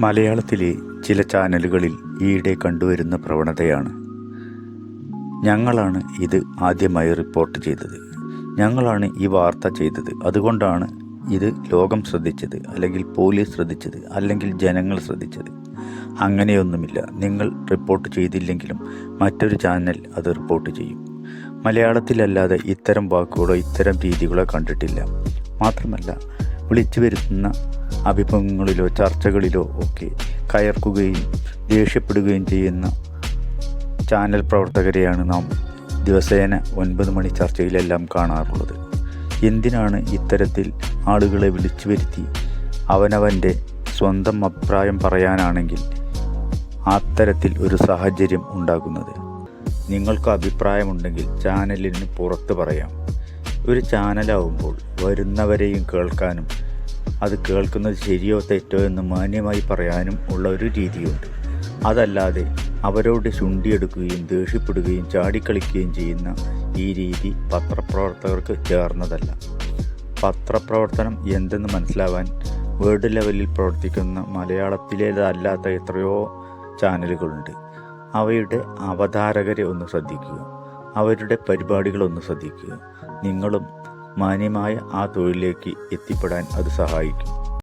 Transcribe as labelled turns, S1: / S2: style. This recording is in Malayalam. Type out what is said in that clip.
S1: മലയാളത്തിലെ ചില ചാനലുകളിൽ ഈയിടെ കണ്ടുവരുന്ന പ്രവണതയാണ്. ഞങ്ങളാണ് ഇത് ആദ്യമായി റിപ്പോർട്ട് ചെയ്തത്. ഞങ്ങളാണ് ഈ വാർത്ത ചെയ്തത്. അതുകൊണ്ടാണ് ഇത് ലോകം ശ്രദ്ധിച്ചത് അല്ലെങ്കിൽ പോലീസ് ശ്രദ്ധിച്ചത് അല്ലെങ്കിൽ ജനങ്ങൾ ശ്രദ്ധിച്ചത്. അങ്ങനെയൊന്നുമില്ല. നിങ്ങൾ റിപ്പോർട്ട് ചെയ്തില്ലെങ്കിലും മറ്റൊരു ചാനൽ അത് റിപ്പോർട്ട് ചെയ്യും. മലയാളത്തിലല്ലാതെ ഇത്തരം വാക്കുകളോ ഇത്തരം രീതികളോ കണ്ടിട്ടില്ല. മാത്രമല്ല വിളിച്ചു വരുത്തുന്ന അഭിമുഖങ്ങളിലോ ചർച്ചകളിലോ ഒക്കെ കയർക്കുകയും ദേഷ്യപ്പെടുകയും ചെയ്യുന്ന ചാനൽ പ്രവർത്തകരെയാണ് നാം ദിവസേന ഒൻപത് മണി ചർച്ചയിലെല്ലാം കാണാറുള്ളത്. എന്തിനാണ് ഇത്തരത്തിൽ ആളുകളെ വിളിച്ചു വരുത്തി അവനവന്റെ സ്വന്തം അഭിപ്രായം പറയാനാണെങ്കിൽ അത്തരത്തിൽ ഒരു സാഹചര്യം ഉണ്ടാകുന്നത്? നിങ്ങൾക്ക് അഭിപ്രായമുണ്ടെങ്കിൽ ചാനലിന് പുറത്ത് പറയാം. ഒരു ചാനലാവുമ്പോൾ വരുന്നവരെയും കേൾക്കാനും അത് കേൾക്കുന്നത് ശരിയോ തെറ്റോ എന്ന് മാന്യമായി പറയാനും ഉള്ള ഒരു രീതിയുണ്ട്. അതല്ലാതെ അവരോട് ചുണ്ടിയെടുക്കുകയും ദേഷ്യപ്പെടുകയും ചാടിക്കളിക്കുകയും ചെയ്യുന്ന ഈ രീതി പത്രപ്രവർത്തകർക്ക് ചേർന്നതല്ല. പത്രപ്രവർത്തനം എന്തെന്ന് മനസ്സിലാവാൻ വേൾഡ് ലെവലിൽ പ്രവർത്തിക്കുന്ന മലയാളത്തിലേതല്ലാത്ത എത്രയോ ചാനലുകളുണ്ട്. അവയുടെ അവതാരകരെ ഒന്ന് ശ്രദ്ധിക്കുക. അവരുടെ പരിപാടികളൊന്ന് ശ്രദ്ധിക്കുക. നിങ്ങളും മാന്യമായ ആ തൊഴിലിലേക്ക് എത്തിപ്പെടാൻ അത് സഹായിക്കും.